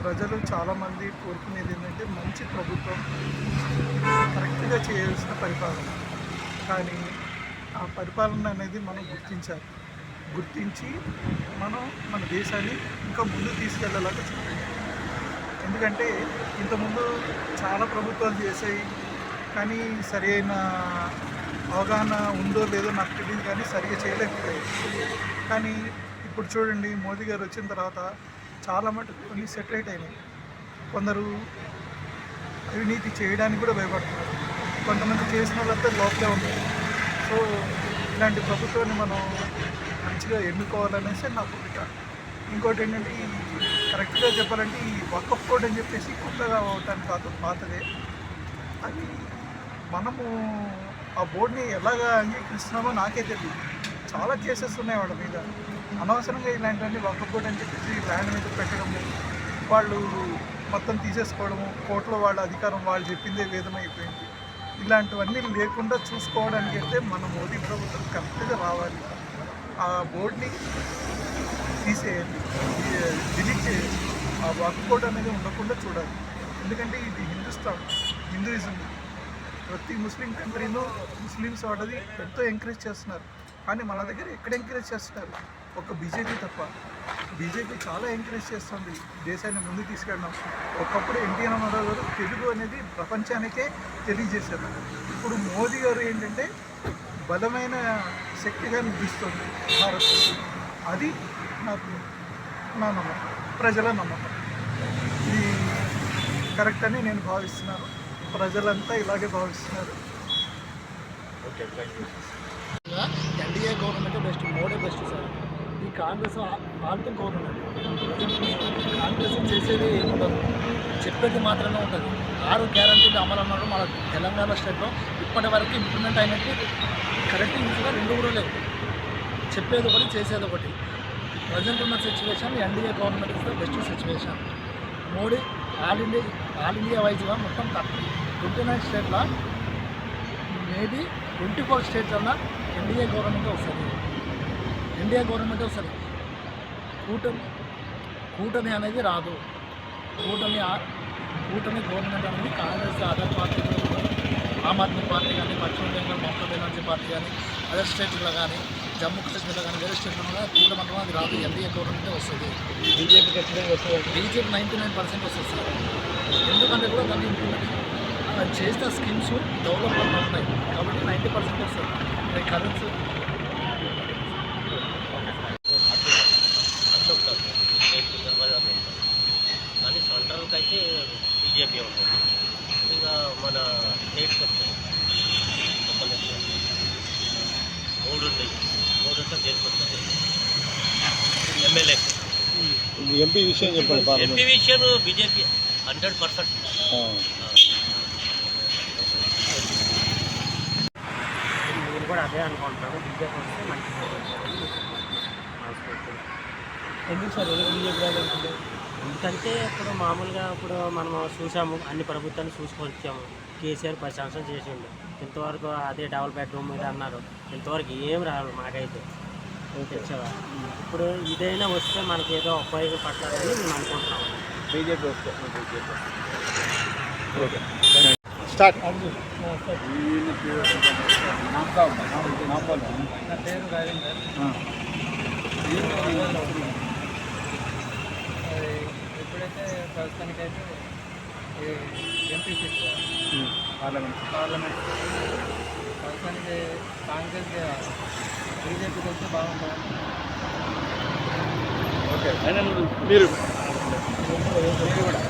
ప్రజలు చాలామంది కోరుకునేది ఏంటంటే మంచి ప్రభుత్వం కరెక్ట్గా చేయాల్సిన పరిపాలన. కానీ ఆ పరిపాలన అనేది మనం గుర్తించాలి. గుర్తించి మనం మన దేశాన్ని ఇంకా ముందు తీసుకెళ్ళేలాగా చూడాలి. ఎందుకంటే ఇంతకుముందు చాలా ప్రభుత్వాలు చేసాయి కానీ సరైన అవగాహన ఉందో లేదో నాకు తెలియదు కానీ సరిగా చేయలేకపోయాయి. కానీ ఇప్పుడు చూడండి మోదీ గారు వచ్చిన తర్వాత చాలా మటుకు కొన్ని సెటిలైట్ అయినాయి. కొందరు అవినీతి చేయడానికి కూడా భయపడుతున్నారు. కొంతమంది చేసిన వాళ్ళంతా లోపలే ఉన్నారు. సో ఇలాంటి ప్రభుత్వాన్ని మనం మంచిగా ఎన్నుకోవాలనేసి నా కోరిక. ఇంకోటి ఏంటంటే ఈ కరెక్ట్గా చెప్పాలంటే ఈ వక్కఫ్ కోడ్ అని చెప్పేసి కొత్తగా అవటానికి కాదు పాతదే. అది మనము ఆ బోర్డుని ఎలాగా అంగీకరిస్తున్నామో నాకే తెలియదు చాలా కేసెస్ ఉన్నాయి వాళ్ళ మీద. అనవసరంగా ఇలాంటివన్నీ వకఫ్ అని చెప్పేసి ల్యాండ్ మీద పెట్టడము వాళ్ళు మొత్తం తీసేసుకోవడము కోర్టులో వాళ్ళ అధికారం వాళ్ళు చెప్పిందే వేదమైపోయింది. ఇలాంటివన్నీ లేకుండా చూసుకోవడానికి అయితే మన మోదీ ప్రభుత్వం కరెక్ట్గా రావాలి. ఆ బోర్డుని తీసేయాలి. డిలీట్ చేయాలి. ఆ వర్క్ బోర్డ్ అనేది ఉండకుండా చూడాలి. ఎందుకంటే ఇది హిందుస్థాన్ హిందూయిజం. ప్రతి ముస్లిం కంట్రీలో ముస్లిమ్స్ వాడది ఎంతో ఎంకరేజ్ చేస్తున్నారు. కానీ మన దగ్గర ఎక్కడ ఎంకరేజ్ చేస్తున్నారు. ఒక బీజేపీ తప్ప. బీజేపీ చాలా ఎంకరేజ్ చేస్తుంది. దేశాన్ని ముందుకు తీసుకెళ్ళడం. ఒకప్పుడు ఎన్టీఆర్ రామారావు గారు తెలుగు అనేది ప్రపంచానికే తెలియజేశారు. ఇప్పుడు మోదీ గారు ఏంటంటే బలమైన శక్తిగా నిలుస్తుంది భారత్. అది నాకు నా నమ్మకం. ప్రజల నమ్మకం. ఇది కరెక్ట్ అని నేను భావిస్తున్నాను. ప్రజలంతా ఇలాగే భావిస్తున్నారు. NDA government best Modi best sir. ఈ కాంగ్రెస్ ఆల్టం గవర్నమెంట్. కాంగ్రెస్ చేసేది ఏముండదు చెప్పేది మాత్రమే ఉంటుంది. ఆరు గ్యారంటీలు అమలు అన్నారు మన తెలంగాణ స్టేట్లో. ఇప్పటి వరకు ఇంప్లిమెంట్ అయినట్టు కరెక్ట్ ఈజీగా రెండు కూడా లేవు. చెప్పేది ఒకటి చేసేది ఒకటి. ప్రజెంట్ ఉన్న situation NDA government is the best situation. Modi all India all India వైజ్గా మొత్తం థర్టీ ట్వంటీ నైన్ స్టేట్లో మేబీ ట్వంటీ ఫోర్ స్టేట్స్ అన్నా ఎన్డీఏ గవర్నమెంట్ వస్తుంది. ఇండియా గవర్నమెంట్ వస్తుంది. కూటమి కూటమి అనేది రాదు. కూటమి కూటమి గవర్నమెంట్ అనేది Congress other party Aam Aadmi party కానీ పశ్చిమ బెంగాల్ మమతా బెనర్జీ పార్టీ కానీ అదర్ స్టేట్లో కానీ జమ్మూ కాశ్మీర్లో కానీ వేరే స్టేట్లో కూడా కూటమి అంటే అది రాదు. ఎన్డీఏ గవర్నమెంటే వస్తుంది. బీజేపీ ఖచ్చితంగా వస్తుంది? బీజేపీ నైంటీ నైన్ పర్సెంట్ వస్తుంది సార్. ఎందుకంటే కూడా దాన్ని ఇంప్లిమెంట్ చేసిన స్కీమ్స్ డెవలప్మెంట్ ఉంటాయి కాబట్టి నైంటీ పర్సెంట్ వస్తుంది కరెన్సీ అశోక్ సార్ స్టేట్ ధర్మజాబ్ ఉంటుంది కానీ సెంట్రల్కి అయితే బీజేపీ ఉంటుంది ఇక మన స్టేట్కి వస్తాయి మూడు ఉంటాయి మూడు ఉంటే దేనికి వస్తుంది ఎమ్మెల్యే ఎంపీ విషయం చెప్పండి ఎంపీ విషయం బీజేపీ హండ్రెడ్ పర్సెంట్ నేను కూడా అదే అనుకుంటున్నాను బీజేపీ వస్తే మంచిది. ఎందుకు సార్ ఎందుకు బీజేపీ ఎందుకంటే ఇప్పుడు మామూలుగా ఇప్పుడు మనం చూసాము అన్ని ప్రభుత్వాన్ని చూసుకొని వచ్చాము కేసీఆర్ పది సంవత్సరాలు చేసిండు. ఇంతవరకు అదే డబుల్ బెడ్రూమ్ ఇది అన్నారు. ఇంతవరకు ఏం రాదు మాకైతే. ఇప్పుడు ఇదైనా వస్తే మనకి ఏదో ఉపయోగపడాలని మేము అనుకుంటున్నాం బీజేపీ వస్తే ఓకే. స్టార్ట్ ఎప్పుడైతే ప్రస్తుతానికైతే ఎంపీ సీట్ పార్లమెంట్. పార్లమెంట్ ప్రస్తుతానికి కాంగ్రెస్ బీజేపీకి వస్తే బాగుంటుంది ఓకే మీరు మీరు కూడా